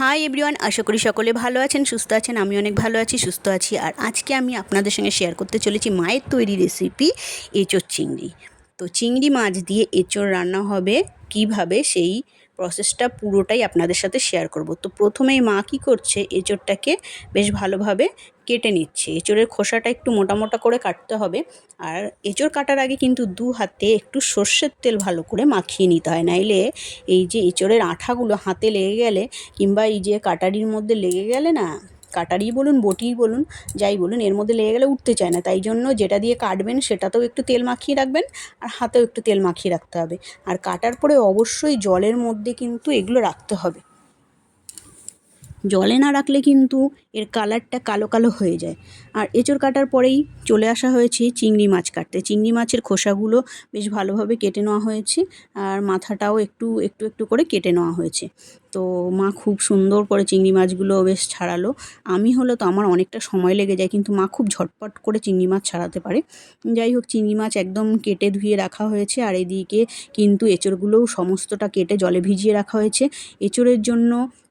Hi everyone, আশা করি সকলে ভালো আছেন, সুস্থ আছেন আমি অনেক ভালো আছি, সুস্থ আছি। আর আজকে আমি আপনাদের সঙ্গে শেয়ার করতে চলেছি মায়ের তৈরি রেসিপি এঁচোর চিংড়ি। তো চিংড়ি মাছ দিয়ে এঁচোর রান্না হবে কীভাবে, সেই প্রসেসটা পুরোটাই আপনাদের সাথে শেয়ার করব। তো প্রথমেই মা কী করছে এঁচোরটাকে বেশ ভালোভাবে কেটে নিচ্ছে। এঁচোড়ের খোসাটা একটু মোটা মোটা করে কাটতে হবে। আর এঁচোড় কাটার আগে কিন্তু দু হাতে একটু সর্ষের তেল ভালো করে মাখিয়ে নিতে হয়। নাইলে এই যে এঁচোড়ের আঠাগুলো হাতে লেগে গেলে কিংবা এই যে কাটারির মধ্যে লেগে গেলে না, কাটারি বলুন, বটি বলুন, যাই বলুন, এর মধ্যে লেগে গেলে উঠতে চায় না। তাই জন্য যেটা দিয়ে কাটবেন সেটাতেও একটু তেল মাখিয়ে রাখবেন আর হাতেও একটু তেল মাখিয়ে রাখতে হবে। আর কাটার পরে অবশ্যই জলের মধ্যে কিন্তু এগুলো রাখতে হবে। জলে না রাখলে কিন্তু এর কালারটা কালো কালো হয়ে যায়। আর এঁচড় কাটার পরেই চলে আসা হয়েছে চিংড়ি মাছ কাটতে। চিংড়ি মাছের খোসাগুলো বেশ ভালোভাবে কেটে নেওয়া হয়েছে আর মাথাটাও একটু একটু একটু করে কেটে নেওয়া হয়েছে। তো মা খুব সুন্দর করে চিংড়ি মাছগুলো বেশ ছাড়ালো। আমি হলো তো আমার অনেকটা সময় লেগে যায়, কিন্তু মা খুব ঝটপট করে চিংড়ি মাছ ছাড়াতে পারে। যাই হোক, চিংড়ি মাছ একদম কেটে ধুয়ে রাখা হয়েছে আর এদিকে কিন্তু এঁচড়গুলোও সমস্তটা কেটে জলে ভিজিয়ে রাখা হয়েছে। এঁচড়ের জন্য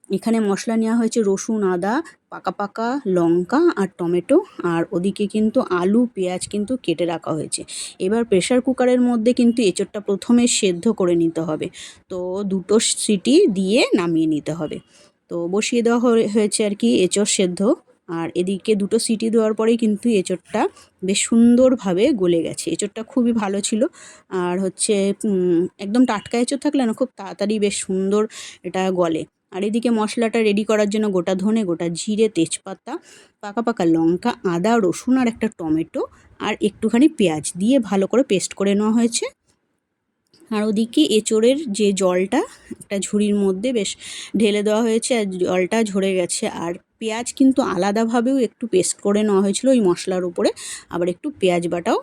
এখানে মশলা নেওয়া হয়েছে রসুন, আদা, পাকা পাকা লঙ্কা আর টমেটো। আর ওদিকে কিন্তু আলু, পেঁয়াজ কিন্তু কেটে রাখা হয়েছে। এবার প্রেশার কুকারের মধ্যে কিন্তু এঁচোড়টা প্রথমে সেদ্ধ করে নিতে হবে। তো দুটো সিটি দিয়ে নামিয়ে নিতে হবে। তো বসিয়ে দেওয়া হয়েছে আর কি এঁচোড় সেদ্ধ। আর এদিকে দুটো সিটি দেওয়ার পরেই কিন্তু এঁচোড়টা বেশ সুন্দরভাবে গলে গেছে। এঁচোড়টা খুবই ভালো ছিল। আর হচ্ছে একদম টাটকা এঁচোড় থাকলে না, খুব তাড়াতাড়ি বেশ সুন্দর এটা গলে। আর এদিকে মশলাটা রেডি করার জন্য গোটা ধনে, গোটা জিরে, তেজপাতা, পাকা পাকা লঙ্কা, আদা, রসুন আর একটা টমেটো আর একটুখানি পেঁয়াজ দিয়ে ভালো করে পেস্ট করে নেওয়া হয়েছে। আর ওদিকে এঁচোড়ের যে জলটা, একটা ঝুড়ির মধ্যে বেশ ঢেলে দেওয়া হয়েছে আর জলটা ঝরে গেছে আর পেঁয়াজ কিন্তু আলাদাভাবেও একটু পেস্ট করে নেওয়া হয়েছিল ওই মশলার উপরে, আবার একটু পেঁয়াজ বাটাও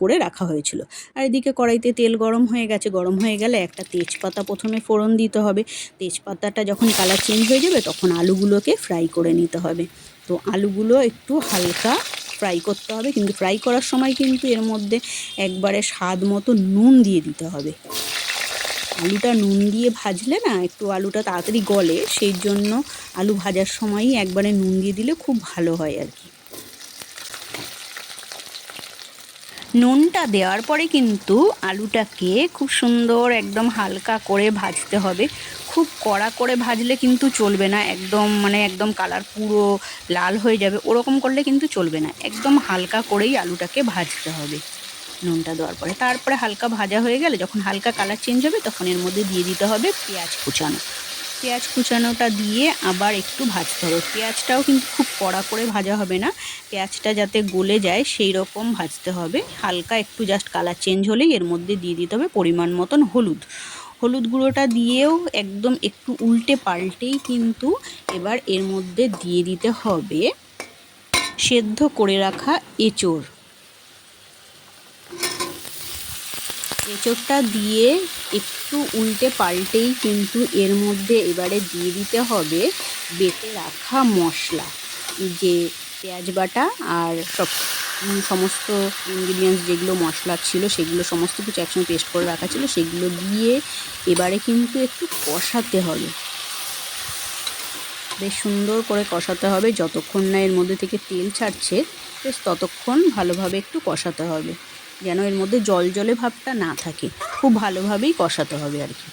করে রাখা হয়েছিল। আর এদিকে কড়াইতে তেল গরম হয়ে গেছে, গরম হয়ে গেলে একটা তেজপাতা প্রথমে ফোড়ন দিতে হবে। তেজপাতাটা যখন কালার চেঞ্জ হয়ে যাবে, তখন আলুগুলোকে ফ্রাই করে নিতে হবে। তো আলুগুলো একটু হালকা ফ্রাই করতে হবে, কিন্তু ফ্রাই করার সময় কিন্তু এর মধ্যে একবারে স্বাদ মতো নুন দিয়ে দিতে হবে। আলুটা নুন দিয়ে ভাজলে না একটু আলুটা তাড়াতাড়ি গলে, সেই জন্য আলু ভাজার সময়ই একবারে নুন দিয়ে দিলে খুব ভালো হয় আর কি। নুনটা দেওয়ার পরে কিন্তু আলুটাকে খুব সুন্দর একদম হালকা করে ভাজতে হবে। খুব কড়া করে ভাজলে কিন্তু চলবে না, একদম মানে একদম কালার পুরো লাল হয়ে যাবে, ওরকম করলে কিন্তু চলবে না। একদম হালকা করেই আলুটাকে ভাজতে হবে। নুনটা দেওয়ার পরে। তারপরে হালকা ভাজা হয়ে গেলে যখন হালকা কালার চেঞ্জ হবে তখন এর মধ্যে দিয়ে দিতে হবে পেঁয়াজ কুচানো। পেঁয়াজ কুচানোটা দিয়ে আবার একটু ভাজতে হবে পেঁয়াজটাও কিন্তু খুব কড়া করে ভাজা হবে না। পেঁয়াজটা যাতে গলে যায় সেই রকম ভাজতে হবে। হালকা একটু জাস্ট কালার চেঞ্জ হলেই এর মধ্যে দিয়ে দিতে হবে পরিমাণ মতন হলুদ। হলুদ গুঁড়োটা দিয়েও একদম একটু উল্টে পাল্টেই কিন্তু এবার এর মধ্যে দিয়ে দিতে হবে সেদ্ধ করে রাখা এঁচড়। এঁচোড়টা দিয়ে একটু উল্টে পাল্টেই কিন্তু এর মধ্যে এবারে দিয়ে দিতে হবে বেটে রাখা মশলা যে পেঁয়াজ বাটা আর সব সমস্ত ইনগ্রিডিয়েন্টস যেগুলো মশলা ছিল, সেগুলো সমস্ত কিছু একসঙ্গে পেস্ট করে রাখা ছিল, সেগুলো দিয়ে এবারে কিন্তু একটু কষাতে হবে। বেশ সুন্দর করে কষাতে হবে, যতক্ষণ না এর মধ্যে থেকে তেল ছাড়ছে, বেশ ততক্ষণ ভালোভাবে একটু কষাতে হবে। যেন এর মধ্যে জল জলে ভাবটা না থাকে। খুব ভালোভাবেই কষাতে হবে আর কি।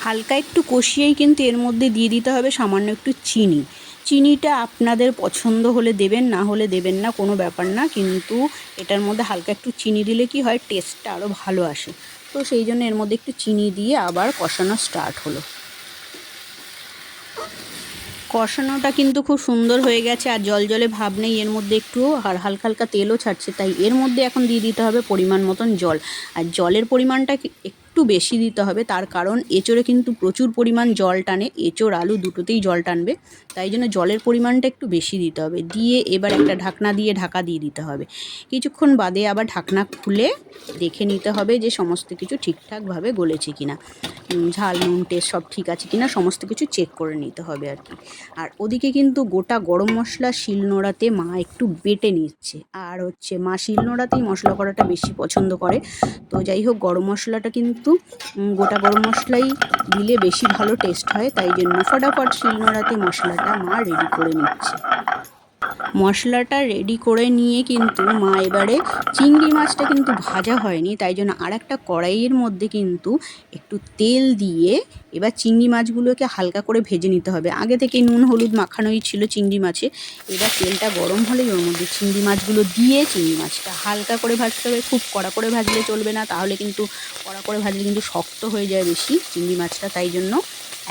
হালকা একটু কষিয়েই কিন্তু এর মধ্যে দিয়ে দিতে হবে সামান্য একটু চিনি। চিনিটা আপনাদের পছন্দ হলে দেবেন, না হলে দেবেন না, কোনো ব্যাপার না। কিন্তু এটার মধ্যে হালকা একটু চিনি দিলে কি হয় টেস্টটা আরও ভালো আসে। তো সেই জন্য এর মধ্যে একটু চিনি দিয়ে আবার কষানো স্টার্ট হলো। কষানোটা কিন্তু খুব সুন্দর হয়ে গেছে আর জল জলে ভাব নেই, এর মধ্যে একটু আর হালকা হালকা তেলও ছাড়ছে, তাই এর মধ্যে এখন দিয়ে দিতে হবে পরিমাণ মতন জল। আর জলের পরিমাণটা একটু বেশি দিতে হবে, তার কারণ এঁচোড়ে কিন্তু প্রচুর পরিমাণ জল টানে, এঁচোড় আলু দুটোতেই জল টানবে, তাই জন্য জলের পরিমাণটা একটু বেশি দিতে হবে। দিয়ে এবার একটা ঢাকনা দিয়ে ঢাকা দিয়ে দিতে হবে। কিছুক্ষণ বাদে আবার ঢাকনা খুলে দেখে নিতে হবে যে সমস্ত কিছু ঠিকঠাকভাবে গলেছে কিনা। ঝাল, নুন, টেস্ট সব ঠিক আছে কিনা, সমস্ত কিছু চেক করে নিতে হবে আর কি। আর ওদিকে কিন্তু গোটা গরম মশলা শিলনোড়াতে মা একটু বেটে নিচ্ছে। আর হচ্ছে মা শিলনোড়াতেই মশলা করাটা বেশি পছন্দ করে। তো যাই হোক, গরম মশলাটা কিন্তু কিন্তু গোটা গরম মশলাই দিলে বেশি ভালো টেস্ট হয়, তাই জন্য ফটাফট শিলনোড়াতে মশলাটা মা রেডি করে নিচ্ছে। মশলাটা রেডি করে নিয়ে কিন্তু মা এবারে চিংড়ি মাছটা কিন্তু ভাজা হয়নি, তাই জন্য আর একটা কড়াইয়ের মধ্যে কিন্তু একটু তেল দিয়ে এবার চিংড়ি মাছগুলোকে হালকা করে ভেজে নিতে হবে। আগে থেকে নুন, হলুদ মাখানোই ছিল চিংড়ি মাছে। এবার তেলটা গরম হলেই ওর মধ্যে চিংড়ি মাছগুলো দিয়ে চিংড়ি মাছটা হালকা করে ভাজতে হবে। খুব কড়া করে ভাজলে চলবে না, তাহলে কিন্তু কড়া করে ভাজলে কিন্তু শক্ত হয়ে যায় বেশি চিংড়ি মাছটা, তাই জন্য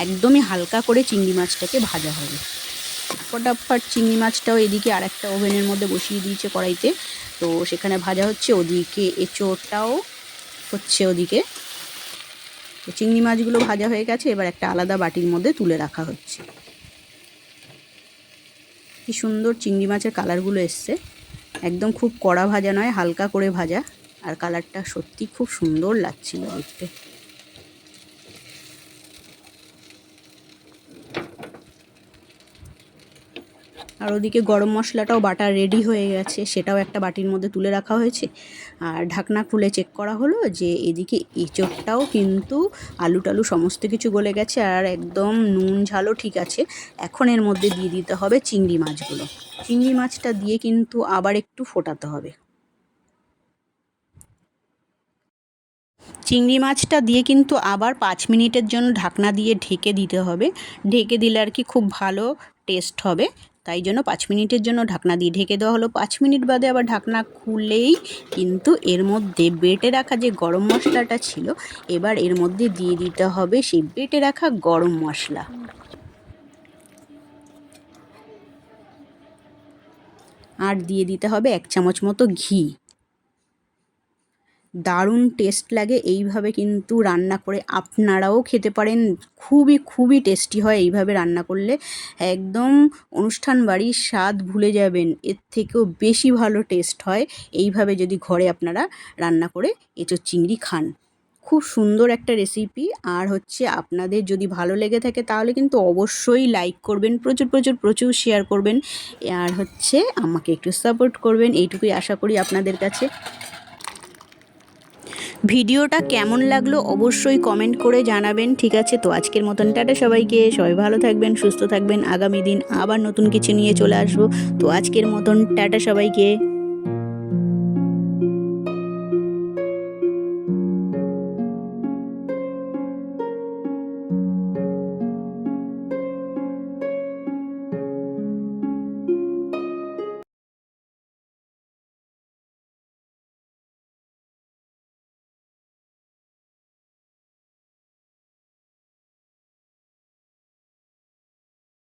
একদমই হালকা করে চিংড়ি মাছটাকে ভাজা হবে। ফটাফট চিংড়ি মাছটাও এদিকে আর একটা ওভেনের মধ্যে বসিয়ে দিয়েছে কড়াইতে। তো সেখানে ভাজা হচ্ছে, ওদিকে এঁচোড়টাও হচ্ছে ওদিকে। তো চিংড়ি মাছগুলো ভাজা হয়ে গেছে, এবার একটা আলাদা বাটির মধ্যে তুলে রাখা হচ্ছে। কি সুন্দর চিংড়ি মাছের কালারগুলো এসছে। একদম খুব কড়া ভাজা নয়, হালকা করে ভাজা। আর কালারটা সত্যি খুব সুন্দর লাগছিল দেখতে। আর ওদিকে গরম মশলাটাও বাটা রেডি হয়ে গেছে, সেটাও একটা বাটির মধ্যে তুলে রাখা হয়েছে। আর ঢাকনা খুলে চেক করা হলো যে এদিকে এঁচোড়টাও কিন্তু আলু টালু সমস্ত কিছু গলে গেছে আর একদম নুন ঝালও ঠিক আছে। এখন এর মধ্যে দিয়ে দিতে হবে চিংড়ি মাছগুলো। চিংড়ি মাছটা দিয়ে কিন্তু আবার একটু ফোটাতে হবে। চিংড়ি মাছটা দিয়ে কিন্তু আবার পাঁচ মিনিটের জন্য ঢাকনা দিয়ে ঢেকে দিতে হবে। ঢেকে দিলে আর কি খুব ভালো টেস্ট হবে। তাই জন্য পাঁচ মিনিটের জন্য ঢাকনা দিয়ে ঢেকে দেওয়া হলো। পাঁচ মিনিট বাদে আবার ঢাকনা খুলেই কিন্তু এর মধ্যে বেটে রাখা যে গরম মশলাটা ছিল, এবার এর মধ্যে দিয়ে দিতে হবে সেই বেটে রাখা গরম মশলা। আর দিয়ে দিতে হবে এক চামচ মতো ঘি। দারুণ টেস্ট লাগে। এইভাবে কিন্তু রান্না করে আপনারাও খেতে পারেন। খুবই খুবই টেস্টি হয় এইভাবে রান্না করলে। একদম অনুষ্ঠান বাড়ির স্বাদ ভুলে যাবেন। এর থেকেও বেশি ভালো টেস্ট হয় এইভাবে যদি ঘরে আপনারা রান্না করে এঁচোর চিংড়ি খান। খুব সুন্দর একটা রেসিপি আর হচ্ছে আপনাদের যদি ভালো লেগে থাকে তাহলে কিন্তু অবশ্যই লাইক করবেন, প্রচুর প্রচুর প্রচুর শেয়ার করবেন। আর হচ্ছে আমাকে একটু সাপোর্ট করবেন। এইটুকুই আশা করি আপনাদের কাছে। ভিডিওটা কেমন লাগল অবশ্যই কমেন্ট করে জানাবেন, ঠিক আছে? তো আজকের মতন টাটা সবাইকে, সবাই ভালো থাকবেন, সুস্থ থাকবেন, আগামী দিন আবার নতুন কিছু নিয়ে চলে আসব। তো আজকের মতন টাটা সবাইকে।